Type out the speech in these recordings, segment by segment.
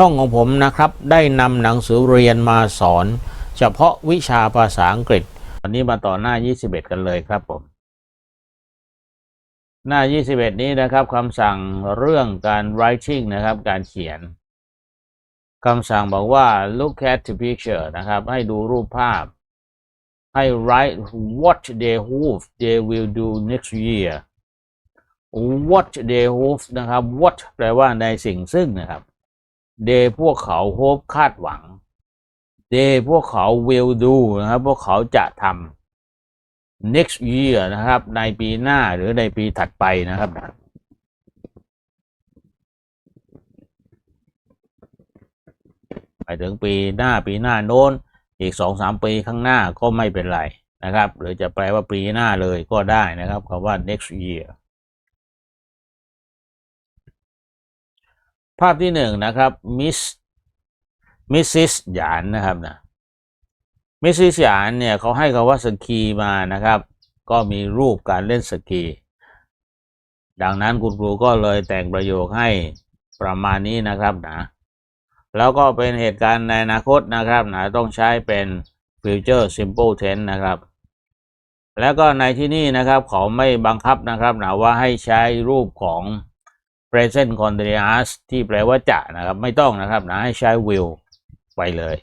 ช่องของผมนะครับ ได้นำหนังสือเรียนมาสอน เฉพาะวิชาภาษาอังกฤษวันนี้มาต่อหน้า 21 กันเลยครับผม หน้า 21 นี้นะครับคำสั่งเรื่องการ writing นะครับการเขียนคำสั่งบอกว่า look at the picture นะครับ ให้ดูรูปภาพ ให้ write what they hope they will do next year what they hope นะครับ what แปลว่าในสิ่งซึ่งนะครับ they พวกเขา hope คาดหวัง they พวกเขา will do นะครับ พวกเขาจะทำ next year นะครับ ในปีหน้าหรือในปีถัดไปนะครับไปถึงปีหน้าปีหน้าโน้นอีกสองสามปีข้างหน้าก็ไม่เป็นไรนะครับ หรือจะแปลว่าปีหน้าเลยก็ได้นะครับคำว่า next year ภาพที่หนึ่งนะครับ Miss Mrs. หยานนะครับนะ Mrs. หยานเนี่ยเขาให้คำว่าสกีมานะครับ ก็มีรูปการเล่นสกี ดังนั้นคุณครูก็เลยแต่งประโยคให้ประมาณนี้นะครับนะแล้วก็เป็นเหตุการณ์ในอนาคตนะครับนะต้องใช้เป็น future simple tense นะครับ แล้วก็ในที่นี่นะครับเขาไม่บังคับนะครับนะว่าให้ใช้รูปของ present continuous ที่แปลว่าจะนะครับไม่ต้องนะครับนะให้ใช้ will ไปเลย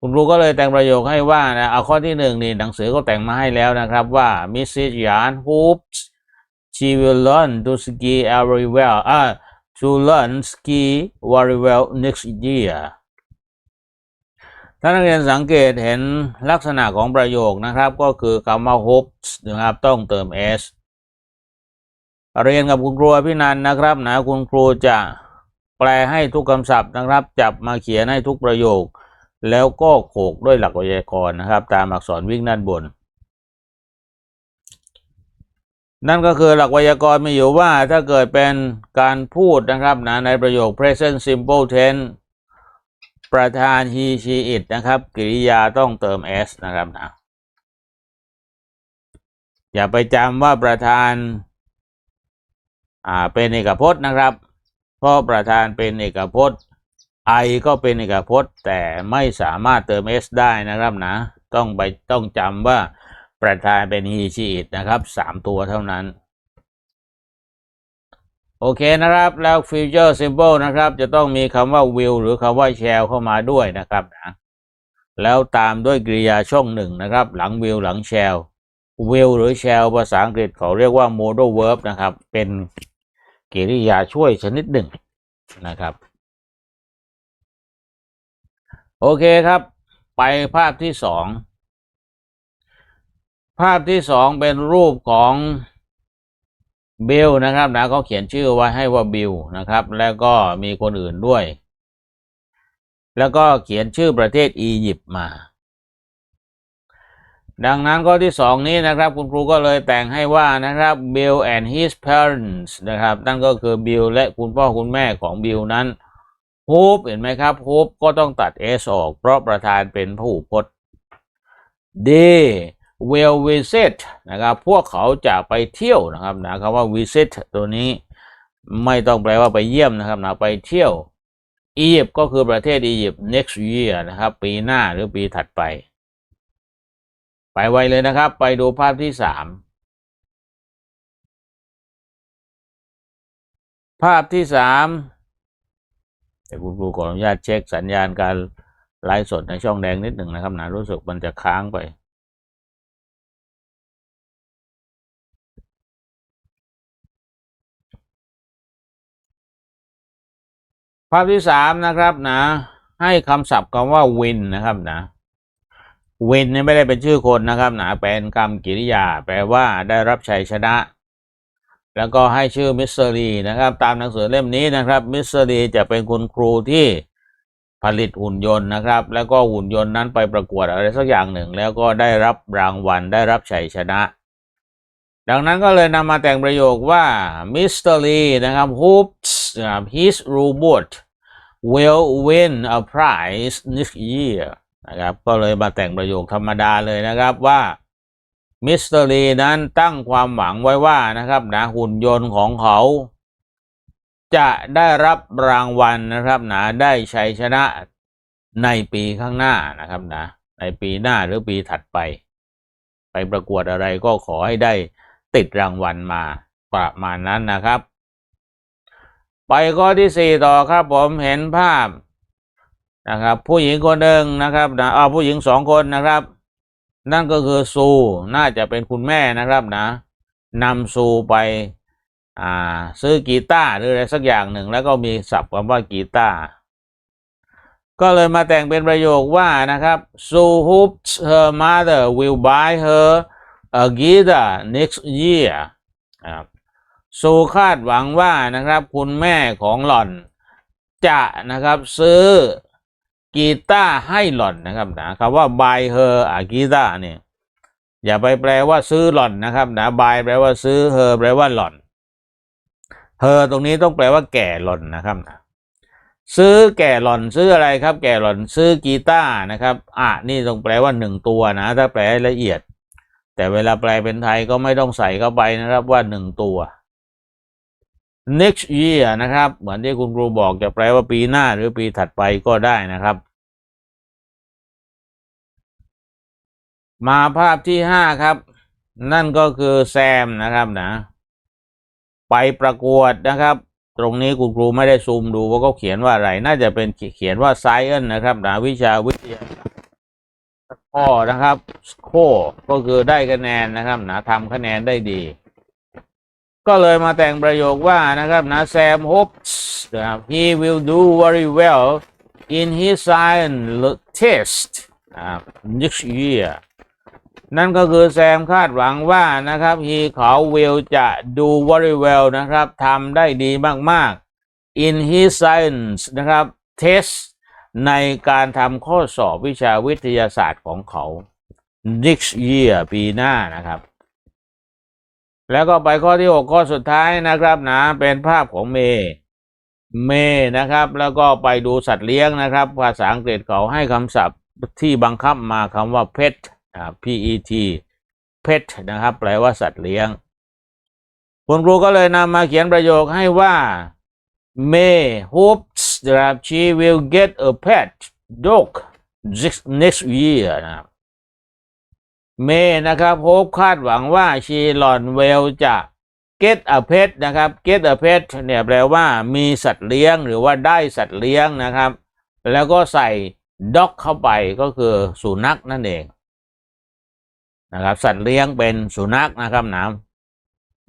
คุณครูก็เลยแต่งประโยคให้ว่านะเอาข้อที่หนึ่งนี่หนังสือก็แต่งมาให้แล้วนะครับว่า Mrs. Yan hopes she will learn to ski very well อ่า to learn ski very well next year ถ้านักเรียนสังเกตเห็นลักษณะของประโยคนะครับ ก็คือคำว่า hopes นะครับต้องเติม s เรียนกับคุณครูพี่นันนะครับนะคุณครูจะแปลให้ทุกคำศัพท์นะครับ จับมาเขียนให้ทุกประโยค แล้วก็โขกด้วยหลักไวยากรณ์นะครับ ตามอักษรวิ่งด้านบน นั่นก็คือหลักไวยากรณ์มีอยู่ว่าถ้าเกิดเป็นการพูดนะครับนะในประโยค present simple tense ประธาน he she it นะครับ กริยาต้องเติม s นะครับนะอย่าไปจำว่าประธาน อ่าเป็นเอกพจน์นะครับเพราะประธานเป็นเอกพจน์ I ก็เป็นเอกพจน์ แต่ไม่สามารถเติม s ได้นะครับนะ ต้องไปต้องจำว่าประธานเป็น he she it นะครับสามตัวเท่านั้น โอเคนะครับ แล้ว future simple นะครับ จะต้องมีคำว่า will หรือคำว่า shall เข้ามาด้วยนะครับนะแล้วตามด้วยกริยาช่องหนึ่งนะครับ หลัง will หลัง shall will หรือ shall ภาษาอังกฤษเขาเรียกว่า modal verb นะครับ เป็น กริยาช่วยชนิดหนึ่งนะครับ โอเคครับ ไปภาพที่สองภาพที่สองเป็นรูปของบิลนะครับนะเขาเขียนชื่อไว้ให้ว่าบิลนะครับ แล้วก็มีคนอื่นด้วย แล้วก็เขียนชื่อประเทศอียิปต์มา ดังนั้นข้อที่สองนี้นะครับ คุณครูก็เลยแต่งให้ว่านะครับ Bill and his parents นะครับ นั่นก็คือบิลและคุณพ่อคุณแม่ของบิลนั้น Hope เห็นไหมครับ Hope ก็ต้องตัด s ออกเพราะประธานเป็นผู้พจน์ They will visit นะครับ พวกเขาจะไปเที่ยวนะครับนะคำว่า visit ตัวนี้ไม่ต้องแปลว่าไปเยี่ยมนะครับนะไปเที่ยวอียิปต์ก็คือประเทศอียิปต์ next year นะครับ ปีหน้าหรือปีถัดไป ไปไวเลยนะครับ ไปดูภาพที่สามภาพที่สามเดี๋ยวคุณครูขออนุญาตเช็คสัญญาณการไลฟ์สดในช่องแดงนิดหนึ่งนะครับนะรู้สึกมันจะค้างไป ภาพที่สามนะครับนะ ให้คำศัพท์คำว่า win นะครับนะ win เนี่ไม่ได้เป็นชื่อคนนะครับนะเป็นคำกริยา แปลว่าได้รับชัยชนะ แล้วก็ให้ชื่อมิสเตอรีนะครับ ตามหนังสือเล่มนี้นะครับ มิสเตอรีจะเป็นคุณครูที่ผลิตหุ่นยนต์นะครับ แล้วก็หุ่นยนต์นั้นไปประกวดอะไรสักอย่างหนึ่ง แล้วก็ได้รับรางวัลได้รับชัยชนะ ดังนั้นก็เลยนำมาแต่งประโยคว่ามิสเตอรีนะครับ hopes his robot will win a prize next year นะครับ ก็เลยมาแต่งประโยคธรรมดาเลยนะครับว่ามิสเตอรีนั้นตั้งความหวังไว้ว่านะครับนะหุ่นยนต์ของเขา จะได้รับรางวัลนะครับนะได้ชัยชนะในปีข้างหน้านะครับนะ ในปีหน้าหรือปีถัดไป ไปประกวดอะไรก็ขอให้ได้ติดรางวัลมาประมาณนั้นนะครับ ไปข้อที่สี่ต่อครับผมเห็นภาพ นะครับ ผู้หญิงคนหนึ่งนะครับนะอ่าผู้หญิงสองคนนะครับ นั่นก็คือซูน่าจะเป็นคุณแม่นะครับนะนำซูไปอ่าซื้อกีตาร์หรืออะไรสักอย่างหนึ่ง แล้วก็มีศัพท์คำว่ากีตาร์ก็เลยมาแต่งเป็นประโยคว่านะครับ so hopes her mother will buy her a guitar next year ครับซูคาดหวังว่านะครับ คุณแม่ของหล่อน จะนะครับซื้อ กีตาร์ให้หล่อนนะครับนะคำว่า buy her a guitar เนี่ยอย่าไปแปลว่าซื้อหล่อนนะครับนะ buy แปลว่าซื้อ her แปลว่าหล่อนเธอตรงนี้ต้องแปลว่าแก่หล่อนนะครับนะซื้อแก่หล่อนซื้ออะไรครับ แก่หล่อนซื้อกีตาร์นะครับอะนี่ต้องแปลว่าหนึ่งตัวนะ ถ้าแปลละเอียด แต่เวลาแปลเป็นไทยก็ไม่ต้องใส่เข้าไปนะครับว่าหนึ่งตัว next year นะครับ เหมือนที่คุณครูบอกจะแปลว่าปีหน้าหรือปีถัดไปก็ได้นะครับ มาภาพที่ห้าครับ นั่นก็คือแซมนะครับนะ ไปประกวดนะครับ ตรงนี้คุณครูไม่ได้ซูมดูว่าเขาเขียนว่าอะไร น่าจะเป็นเขียนว่า science นะครับนะวิชาวิทยาข้อนะครับโคก็คือได้คะแนนนะครับนะทำคะแนนได้ดี ก็เลยมาแต่งประโยคว่านะครับนะ Sam hopes นะครับ he will do very well in his science test นะครับ next year นั่นก็คือแซมคาดหวังว่านะครับ he เขา will จะ do very well นะครับทำได้ดีมาก ๆ in his science นะครับ test ในการทำข้อสอบวิชาวิทยาศาสตร์ของเขา next year ปีหน้านะครับ แล้วก็ไปข้อที่ 6 ข้อสุดท้ายนะครับนะเป็นภาพของเมย์เมย์นะครับ แล้วก็ไปดูสัตว์เลี้ยงนะครับ ภาษาอังกฤษเขาให้คำศัพท์ที่บังคับมาคำว่า pet pet pet นะครับ แปลว่าสัตว์เลี้ยง คุณครูก็เลยนำมาเขียนประโยคให้ว่า May hopes that she will get a pet dog next year นะครับเมย์นะครับโฮปคาดหวังว่าชีลอนเวลจะ get a pet นะครับ get a pet เนี่ยแปลว่ามีสัตว์เลี้ยงหรือว่าได้สัตว์เลี้ยงนะครับ แล้วก็ใส่ dog เข้าไปก็คือสุนัขนั่นเอง นะครับ สัตว์เลี้ยงเป็นสุนัขนะครับนะ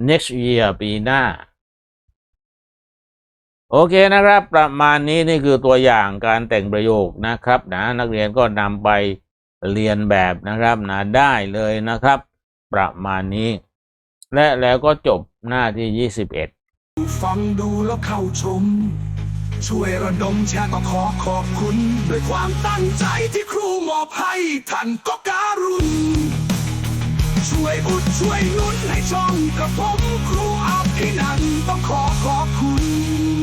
next year ปีหน้า โอเคนะครับ ประมาณนี้นี่คือตัวอย่างการแต่งประโยคนะครับนะนักเรียนก็นำไปเรียนแบบนะครับนะได้เลยนะครับ ประมาณนี้ และแล้วก็จบหน้าที่ 21 ฟังดูแล้วเข้าชม ช่วยระดมแชร์ก็ขอขอบคุณ ด้วยความตั้งใจที่ครูมอบให้ท่านก็การุณ ช่วยอุดช่วยนุนให้ช่องกับผมครูอาภินันต้องขอขอบคุณ